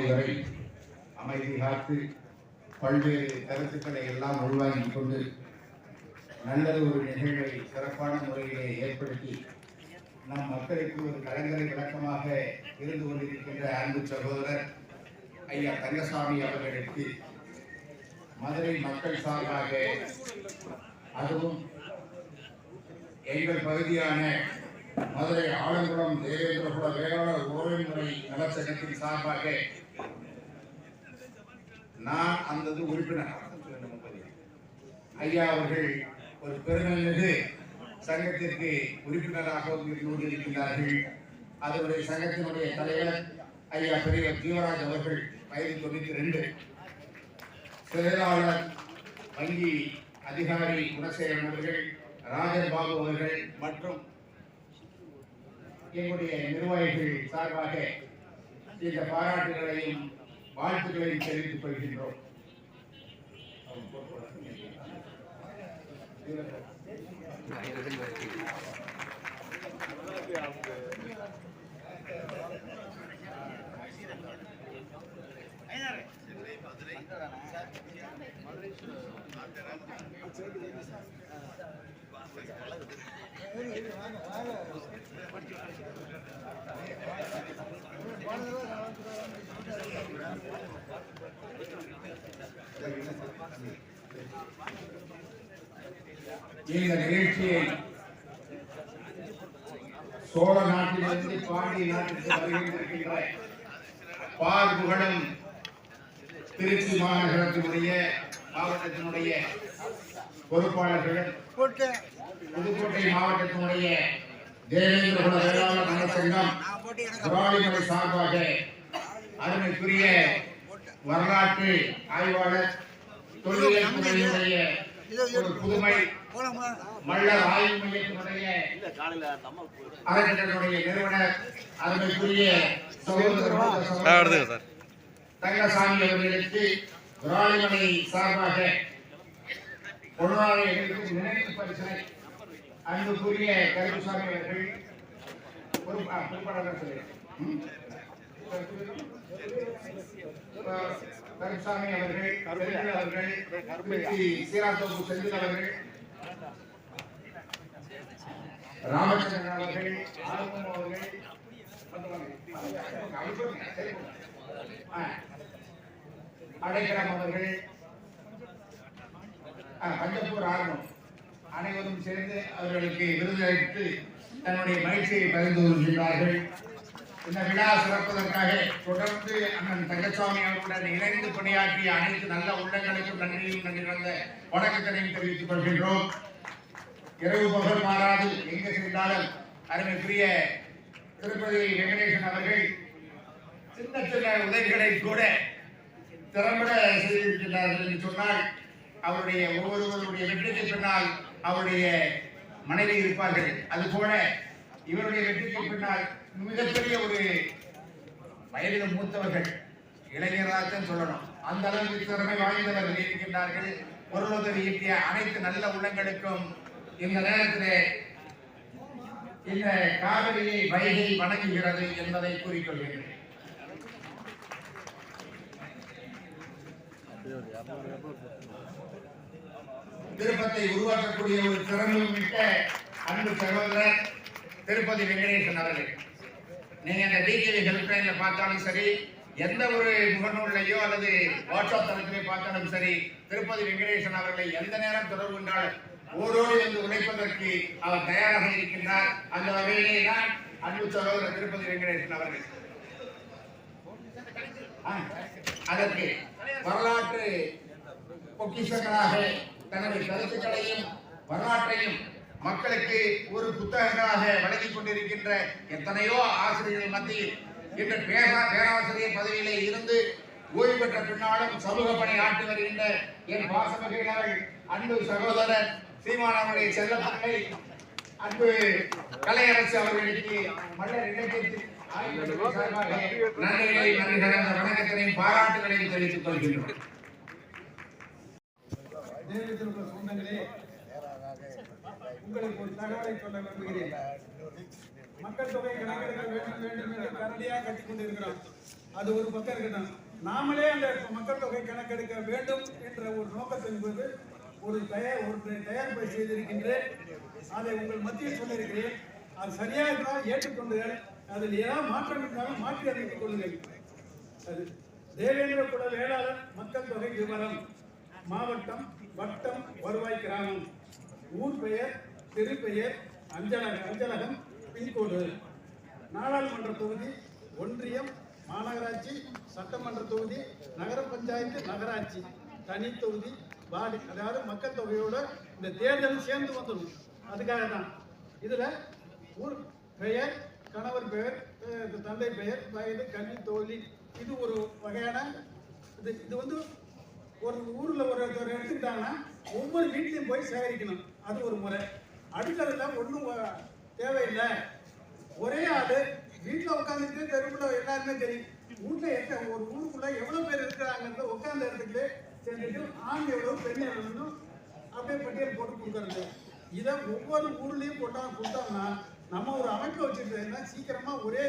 மாலை வரை அமைதி காத்து பல்வேறு கருத்துக்களை எல்லாம் உள்வாங்கிக் கொண்டு நல்லது ஒரு நிகழ்வை சிறப்பான முறையிலே ஏற்படுத்தி நம் மக்களுக்கு ஒரு கலங்கரை விளக்கமாக இருந்து கொண்டிருக்கின்ற அன்பு சகோதரர் ஐயா தங்கசாமி அவர்களுக்கு மதுரை மக்கள் சார்பாக அதுவும் எங்கள் பகுதியான மதுரை ஆலங்குளம் தேவேந்திரபுர வேளாளர் ஓய்வுமுறை நலச்சங்கத்தின் சார்பாக நான் அந்த உறுப்பினர். ஐயா அவர்கள் ஒரு பெருமைமிகு சங்கத்திற்கு உறுப்பினராக இருக்கின்றார்கள் அதனுடைய சங்கத்தினுடைய தலைவர் ஐயா பெரியவர் ஜீவராஜ் அவர்கள் வயது தொண்ணூத்தி ரெண்டு செயலாளர் வங்கி அதிகாரி குணசேகரன் அவர்கள் ராஜன் பாபு அவர்கள் மற்றும் எங்களுடைய நிர்வாகிகள் சார்பாக இந்த பாராட்டுகளையும் வாழ்த்துக்களையும் தெரிவித்துக் கொள்கின்றோம். இந்த நிகழ்ச்சியை சோழ நாட்டிலிருந்து பாண்டிய நாட்டிற்கு வருகின்ற பால் புகழும் திருச்சி மாநகரத்தினுடைய மாவட்டத்தினுடைய பொறுப்பாளர்கள் புதுக்கோட்டை மாவட்டத்தினுடைய தேவேந்திரகுல வேளாளர் நலச்சங்கம் சார்பாக அருமைக்குரிய வரலாற்று ஆய்வாளர் தொழில் துறையினுடைய ஒரு புதுமை மல்லர் ஆய்வு மையத்தினுடைய அறக்கட்டளையுடைய நிறுவனர் அருமைக்குரிய சகோதரர் தங்கசாமி அவர்களுக்கு விராலிமலை சார்பாக எங்களுக்கு நினைவு பரிசனை அன்புக்குரிய கருப்புசாமி அவர்கள் பொறுப்பா பொறுப்பாளர் சொல்லுங்க ம்? கருப்புசாமி அவர்கள் செந்தில் அவர்கள் திருச்சி சீராத்தோப்பு செந்தில் அவர்கள் ராமச்சந்திரன் அவர்கள் அவர்கள் அடைக்கலம் அவர்கள் பஞ்சப்பூர் அனைவரும் சேர்ந்து அவர்களுக்கு விருது அளித்து தன்னுடைய மகிழ்ச்சியை பகிர்ந்து கொள்கிறார்கள். இந்த விழா சிறப்பதற்காக தொடர்ந்து அண்ணன் தங்கசாமி அவர்களுடன் இணைந்து பணியாற்றிய அனைத்து நல்ல உள்ளங்களுக்கும் நன்றியும் நன்றி வந்த வணக்கத்தினையும் தெரிவித்துக் கொள்கின்றோம். இரவு பகல் மாறாது எங்கு சென்றாலும் அருமைக்குரிய திருப்பதி வெங்கடேசன் அவர்கள் சின்ன சின்ன உதவிகளை கூட திறம்பட செய்திருக்கிறார்கள் என்று சொன்னால் அவருடைய ஒவ்வொருவருடைய வெற்றிக்கு பின்னால் அவருடைய மனைவி இருப்பார்கள். அதுபோல இவருடைய வெற்றிக்கு பின்னால் மிகப்பெரிய ஒரு வயதில் மூத்தவர்கள் இளைஞராகத்தான் சொல்லணும். அந்த அளவுக்கு திறமை வாய்ந்தவர்கள் இருக்கின்றார்கள். பொருளுதவி ஈட்டிய அனைத்து நல்ல உள்ளங்களுக்கும் இந்த நேரத்தில் இந்த காவிரியை வைகை வணங்குகிறது என்பதை கூறிக்கொள்கிறேன். திருப்பத்தை உருவாக்கக்கூடிய ஒரு திறமை மிக்க அன்பு சகோதரர் திருப்பதி வெங்கடேசன் அவர்கள். நீங்க அந்த டிடிவி ஹெல்ப்லைன்ல பார்த்தாலும் சரி எந்த ஒரு முகநூல்லையோ அல்லது வாட்ஸ்அப் தளத்திலே பார்த்தாலும் சரி திருப்பதி வெங்கடேசன் அவர்களை எந்த நேரம் தொடர்பு கொண்டாலும் ஓரோடு வந்து உழைப்பதற்கு அவர் தயாராக இருக்கின்றார். அந்த வகையிலே தான் அன்பு சகோதரர் திருப்பதி வெங்கடேசன் அவர்கள். அதற்கு வரலாற்று பொக்கிஷங்களாக தனது கருத்துக்களையும் வரலாற்றையும் மக்களுக்கு ஒரு புத்தகங்களாக வழங்கி கொண்டிருக்கின்ற எத்தனையோ ஆசிரியர்கள் மத்தியில் இன்று பேரா பேராசிரியர் பதவியிலே இருந்து ஓய்வு பெற்ற பின்னாலும் சமூக பணி ஆற்றி வருகின்ற என் பாசமகள் அன்பு சகோதரர் சீமானவருடைய செல்லப்பட்டை அன்பு கலையரசு அவர்களுக்கு மலர் இலக்கியத்தில் நன்றிகளையும் சார்பாக நன்றி வணக்கத்தினையும் பாராட்டுகளையும் தெரிவித்துக் கொள்கின்றோம். நேரத்தில் உள்ள சொந்தங்களே உங்களுக்கு ஒரு தகவலை சொல்ல விரும்புகிறேன். மக்கள் தொகை கணக்கெடுக்க வேண்டும் வேண்டும் என்று கரடியாக கட்டிக் கொண்டிருக்கிறோம் அது ஒரு பக்கம் இருக்கட்டும். நாமளே அந்த மக்கள் தொகை கணக்கெடுக்க வேண்டும் என்ற ஒரு நோக்கத்தின் போது ஒரு தயார் ஒரு தயாரிப்பை செய்திருக்கின்றேன். அதை உங்கள் மத்தியில் சொல்லியிருக்கிறேன். அது சரியாக இருந்தால் ஏற்றுக்கொண்டுகள் அதில் ஏதாவது மாற்றம் இருந்தாலும் மாற்றி அமைத்துக் கொள்ளுங்கள். அது தேவேந்திர குல வேளாளர் மக்கள் தொகை விவரம். மாவட்டம் வட்டம் வருவாய் கிராமம். ஊர் பெயர் தெரு பெயர் அஞ்சலக அஞ்சலகம் பின்கோடு. நாடாளுமன்ற தொகுதி ஒன்றியம் மாநகராட்சி சட்டமன்ற தொகுதி நகர பஞ்சாயத்து நகராட்சி. தனி தொகுதி வார்டு அதாவது மக்கள் தொகையோட இந்த தேர்தல் சேர்ந்து வந்துடும். அதுக்காக தான். இதில் ஊர் பெயர் கணவர் பெயர் தந்தை பெயர் வயது கல்வி தோல்வி இது ஒரு வகையான இது. இது வந்து ஒரு ஊரில் ஒரு ஒரு ஒவ்வொரு வீட்லேயும் போய் சேகரிக்கணும். அது ஒரு முறை. அடுத்ததுல ஒன்றும் தேவையில்லை. ஒரே ஆள் வீட்டில் உட்காந்துட்டு தெருவில் எல்லாருமே தெரியும். வீட்டில் எத்த ஒரு ஊருக்குள்ளே எவ்வளோ பேர் இருக்கிறாங்கன்ற உட்காந்த இடத்துக்குள்ளே சேர்ந்துட்டு ஆண் எவ்வளோ பெண் எவ்வளவுன்னு அப்படியே பட்டியல் போட்டு கொடுக்கறது. இதை ஒவ்வொரு ஊர்லேயும் போட்டால் கொடுத்தோம்னா நம்ம ஒரு அமைப்பு வச்சுருந்தோம்னா சீக்கிரமாக ஒரே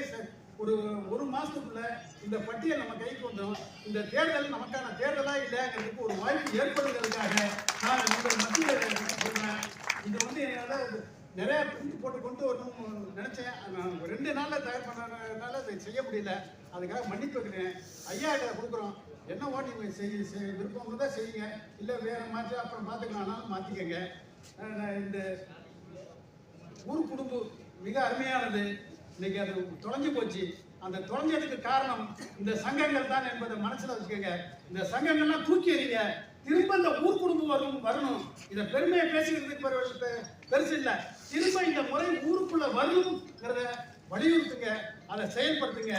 ஒரு ஒரு மாதத்துக்குள்ள இந்த பட்டியல் நம்ம கைக்கு வந்துடும் இந்த தேர்தல் நமக்கான தேர்தலா இல்லைங்கிறதுக்கு ஒரு வாய்ப்பு ஏற்படுவதற்காக நான் உங்கள் மத்தியில் சொல்றேன். இது வந்து என்னால நிறைய பிரிண்ட் போட்டு கொண்டு வரணும் நினைச்சேன். நான் ஒரு ரெண்டு நாளில் தயார் பண்ணனால அதை செய்ய முடியல. அதுக்காக மன்னிப்பு வைக்கிறேன் ஐயா கிட்ட கொடுக்குறோம். என்னவோ நீங்கள் செய்ய செய் விருப்பம் தான் செய்யுங்க. இல்லை வேற மாற்றி அப்புறம் பார்த்துக்கலாம்னாலும் மாற்றிக்கங்க இந்த ஊர் குடும்பம் மிக அருமையானது. இன்னைக்கு அது தொலைஞ்சு போச்சு. அந்த தொலைஞ்சதுக்கு காரணம் இந்த சங்கங்கள் தான் என்பதை மனசுல வச்சுக்கோங்க. இந்த சங்கங்கள்லாம் தூக்கி எறிங்க. திரும்ப இந்த ஊர் குடும்பம் வரும் வரணும். இதை பெருமையை பேசிக்கிறதுக்கு பெருசு இல்லை. திரும்ப இந்த முறை ஊருக்குள்ள வரணுங்கிறத வலியுறுத்துங்க. அதை செயல்படுத்துங்க.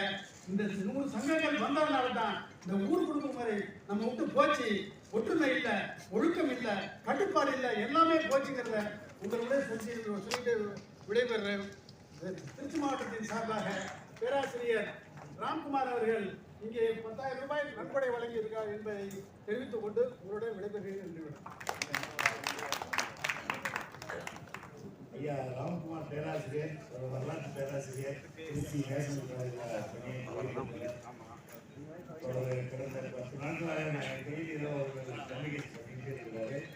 இந்த நூறு சங்கங்கள் வந்ததுனால தான் இந்த ஊர் குடும்பம் முறை நம்ம விட்டு போச்சு. ஒற்றுமை இல்லை ஒழுக்கம் இல்லை கட்டுப்பாடு இல்லை எல்லாமே போச்சுங்கிறத உங்களுடைய சொல்லிட்டு விடைபெறுறேன். திருச்சி மாவட்டத்தின் சார்பாக பேராசிரியர் ராம்குமார் அவர்கள் இங்கே பத்தாயிரம் ரூபாய் நன்கொடை வழங்கியிருக்கார் என்பதை தெரிவித்துக் கொண்டு உங்களுடன் விடைபெறுகிறேன். என்று ஐயா ராம்குமார் பேராசிரியர் ஒரு வரலாற்று பேராசிரியர் திருச்சி நேஷனல் ஒரு கடந்த பத்து நாட்களாக நான் டெய்லியில் ஒரு கம்யூனிகேஷன்